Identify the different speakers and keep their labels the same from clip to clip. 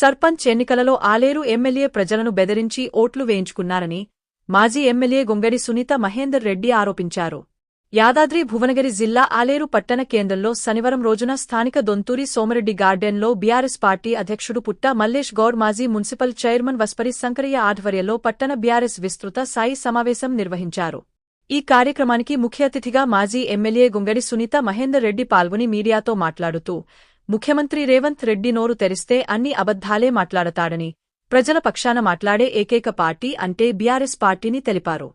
Speaker 1: సర్పంచ్ ఎన్నికలలో ఆలేరు ఎమ్మెల్యే ప్రజలను బెదిరించి ఓట్లు వేయించుకున్నారని మాజీ ఎమ్మెల్యే గొంగడి సునీత మహేందర్ రెడ్డి ఆరోపించారు. యాదాద్రి భువనగిరి జిల్లా ఆలేరు పట్టణ కేంద్రంలో శనివారం రోజున స్థానిక దొంతూరి సోమరెడ్డి గార్డెన్లో బీఆర్ఎస్ పార్టీ అధ్యక్షుడు పుట్ట మల్లేష్ గౌడ్ మాజీ మున్సిపల్ చైర్మన్ వస్పరి శంకరయ్య ఆధ్వర్యంలో పట్టణ బీఆర్ఎస్ విస్తృత సాయి సమావేశం నిర్వహించారు. ఈ కార్యక్రమానికి ముఖ్య అతిథిగా మాజీ ఎమ్మెల్యే గుంగడి సునీత మహేందర్ రెడ్డి పాల్గొని మీడియాతో మాట్లాడుతూ ముఖ్యమంత్రి రేవంత్ రెడ్డి నోరు తెరిస్తే అన్ని అబద్ధాలే మాట్లాడతాడని ప్రజల పక్షాన మాట్లాడే ఏకైక పార్టీ అంటే బీఆర్ఎస్ పార్టీని తెలిపారు.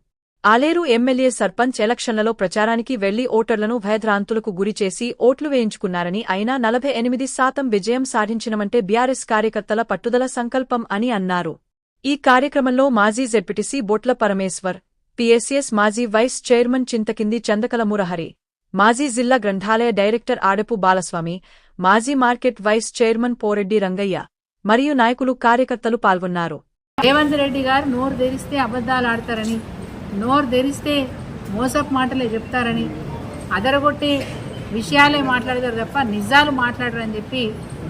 Speaker 1: ఆలేరు ఎమ్మెల్యే సర్పంచ్ ఎలక్షన్లలో ప్రచారానికి వెళ్ళి ఓటర్లను భయభ్రాంతులకు గురిచేసి ఓట్లు వేయించుకున్నారని అయినా నలభై ఎనిమిది శాతం విజయం సాధించినమంటే బీఆర్ఎస్ కార్యకర్తల పట్టుదల సంకల్పం అని అన్నారు. ఈ కార్యక్రమంలో మాజీ జెడ్పీటీసీ బొట్ల పరమేశ్వర్ పీఎస్ఎస్ మాజీ వైస్ చైర్మన్ చింతకింది చందకల మురహరి మాజీ జిల్లా గ్రంథాలయ డైరెక్టర్ ఆడపు బాలస్వామి మాజీ market vice chairman Poreddy Rangaiah మరియు నాయకులు కార్యకర్తలు పాల్గొన్నారు.
Speaker 2: రేవంత్ రెడ్డి గారు నోరు తెరిస్తే అబద్ధాలు ఆడతారని నోరు తెరిస్తే మోసపు మాటలే చెప్తారని అదరగొట్టే విషయాలే మాట్లాడతారు తప్ప నిజాలు మాట్లాడరని చెప్పి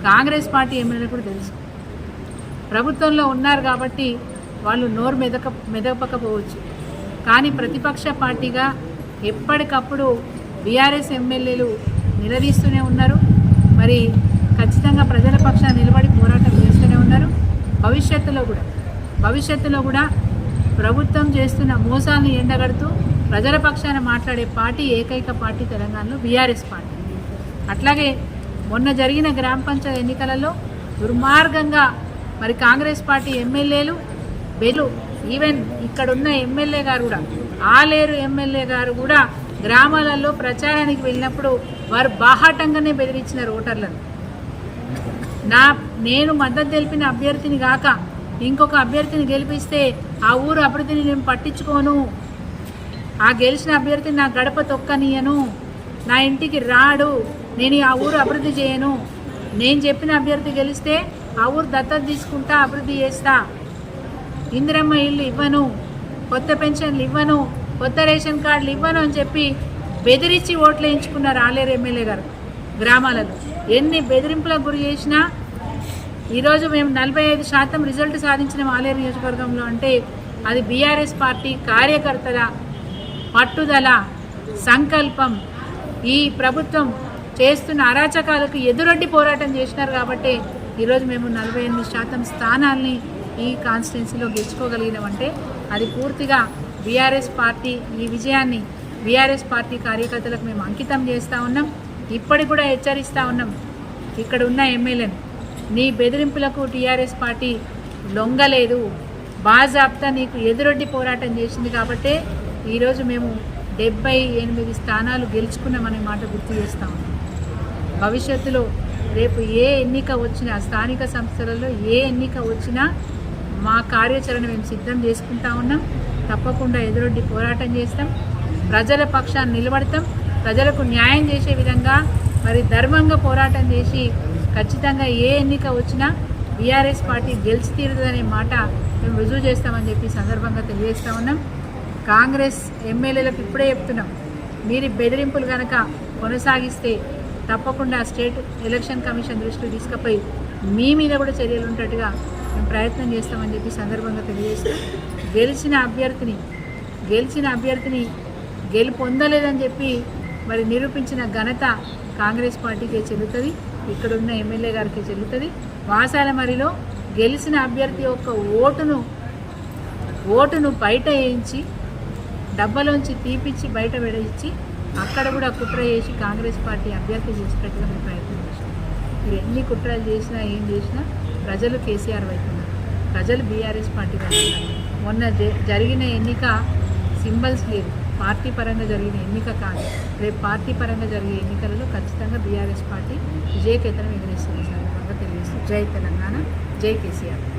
Speaker 2: కాంగ్రెస్ పార్టీ ఎమ్మెల్యేలు కూడా తెలుసు. ప్రభుత్వంలో ఉన్నారు కాబట్టి వాళ్ళు నోరు మెదక మెదపకపోవచ్చు కానీ ప్రతిపక్ష పార్టీగా ఎప్పటికప్పుడు బీఆర్ఎస్ ఎమ్మెల్యేలు నిలదీస్తూనే ఉన్నారు. మరి ఖచ్చితంగా ప్రజల పక్షాన నిలబడి పోరాటం చేస్తూనే ఉన్నారు. భవిష్యత్తులో కూడా భవిష్యత్తులో కూడా ప్రభుత్వం చేస్తున్న మోసాలను ఎండగడుతూ ప్రజల పక్షాన మాట్లాడే పార్టీ ఏకైక పార్టీ తెలంగాణలో బీఆర్ఎస్ పార్టీ. అట్లాగే మొన్న జరిగిన గ్రామ పంచాయతీ ఎన్నికలలో దుర్మార్గంగా మరి కాంగ్రెస్ పార్టీ ఎమ్మెల్యేలు బెలు ఈవెన్ ఇక్కడున్న ఎమ్మెల్యే గారు కూడా ఆలేరు ఎమ్మెల్యే గారు కూడా గ్రామాలలో ప్రచారానికి వెళ్ళినప్పుడు వారు బాహాటంగానే బెదిరించినారు ఓటర్లను. నా నేను మద్దతు తెలిపిన అభ్యర్థిని కాక ఇంకొక అభ్యర్థిని గెలిపిస్తే ఆ ఊరు అభివృద్ధిని నేను పట్టించుకోను. ఆ గెలిచిన అభ్యర్థిని నా గడప తొక్కనీయను. నా ఇంటికి రాడు. నేను ఆ ఊరు అభివృద్ధి చేయను. నేను చెప్పిన అభ్యర్థి గెలిస్తే ఆ ఊరు దత్తత తీసుకుంటా అభివృద్ధి చేస్తా. ఇందిరమ్మ ఇల్లు ఇవ్వను. కొత్త పెన్షన్లు ఇవ్వను. కొత్త రేషన్ కార్డులు ఇవ్వను అని చెప్పి బెదిరించి ఓట్లు వేయించుకున్నారు ఆలేరు ఎమ్మెల్యే గారు గ్రామాలలో. ఎన్ని బెదిరింపులకు గురి చేసినా ఈరోజు మేము నలభై ఐదు శాతం రిజల్ట్ సాధించిన ఆలేరు నియోజకవర్గంలో అంటే అది బీఆర్ఎస్ పార్టీ కార్యకర్తల పట్టుదల సంకల్పం ఈ ప్రభుత్వం చేస్తున్న అరాచకాలకు ఎదురొడ్డి పోరాటం చేసినారు కాబట్టి ఈరోజు మేము నలభై ఎనిమిది శాతం స్థానాల్ని ఈ కాన్స్టిట్యున్సీలో గెలుచుకోగలిగినామంటే అది పూర్తిగా బీఆర్ఎస్ పార్టీ ఈ విజయాన్ని బీఆర్ఎస్ పార్టీ కార్యకర్తలకు మేము అంకితం చేస్తూ ఉన్నాం. ఇప్పటికి కూడా హెచ్చరిస్తూ ఉన్నాం. ఇక్కడ ఉన్న ఎమ్మెల్యేను నీ బెదిరింపులకు టీఆర్ఎస్ పార్టీ లొంగలేదు. బాజాబ్తా నీకు ఎదురొడ్డి పోరాటం చేసింది కాబట్టే ఈరోజు మేము డెబ్బై ఎనిమిది స్థానాలు గెలుచుకున్నామనే మాట గుర్తు చేస్తాము ఉన్నాం. భవిష్యత్తులో రేపు ఏ ఎన్నిక వచ్చినా స్థానిక సంస్థలలో ఏ ఎన్నిక వచ్చినా మా కార్యాచరణ మేము సిద్ధం చేసుకుంటా ఉన్నాం. తప్పకుండా ఎదురొడ్డి పోరాటం చేస్తాం. ప్రజల పక్షాన్ని నిలబడతాం. ప్రజలకు న్యాయం చేసే విధంగా మరి ధర్మంగా పోరాటం చేసి ఖచ్చితంగా ఏ ఎన్నిక వచ్చినా బీఆర్ఎస్ పార్టీ గెలిచి తీరుతుందనే మాట మేము రుజువు చేస్తామని చెప్పి సందర్భంగా తెలియజేస్తా ఉన్నాం. కాంగ్రెస్ ఎమ్మెల్యేలకు ఇప్పుడే చెప్తున్నాం. మీరు బెదిరింపులు కనుక కొనసాగిస్తే తప్పకుండా స్టేట్ ఎలక్షన్ కమిషన్ దృష్టికి తీసుకుపోయి మీ మీద కూడా చర్యలు ఉన్నట్టుగా మేము ప్రయత్నం చేస్తామని చెప్పి సందర్భంగా తెలియజేస్తూ గెలిచిన అభ్యర్థిని గెలిచిన అభ్యర్థిని గెలు పొందలేదని చెప్పి మరి నిరూపించిన ఘనత కాంగ్రెస్ పార్టీకే చెల్లుతుంది ఇక్కడున్న ఎమ్మెల్యే గారికి చెల్లుతుంది. వాసాల మరిలో గెలిచిన అభ్యర్థి యొక్క ఓటును ఓటును బయట వేయించి డబ్బలోంచి తీపిచ్చి బయట విడయించి అక్కడ కూడా కుట్ర చేసి కాంగ్రెస్ పార్టీ అభ్యర్థి చేసేటట్టుగా మేము ప్రయత్నం చేస్తాం మీరు ఎన్ని కుట్రలు చేసినా ఏం చేసినా ప్రజలు కేసీఆర్ వైపు ఉన్నారు. ప్రజలు బీఆర్ఎస్ పార్టీ వైపు ఉన్నారు. మొన్న జ- జరిగిన ఎన్నిక సింబల్స్ లేదు పార్టీ పరంగా జరిగిన ఎన్నిక కాదు. రేపు పార్టీ పరంగా జరిగే ఎన్నికలలో ఖచ్చితంగా బీఆర్ఎస్ పార్టీ విజయకేతనం ఎగరేస్తుంది. సందర్భంగా తెలియజేస్తుంది జై తెలంగాణ జై కేసీఆర్.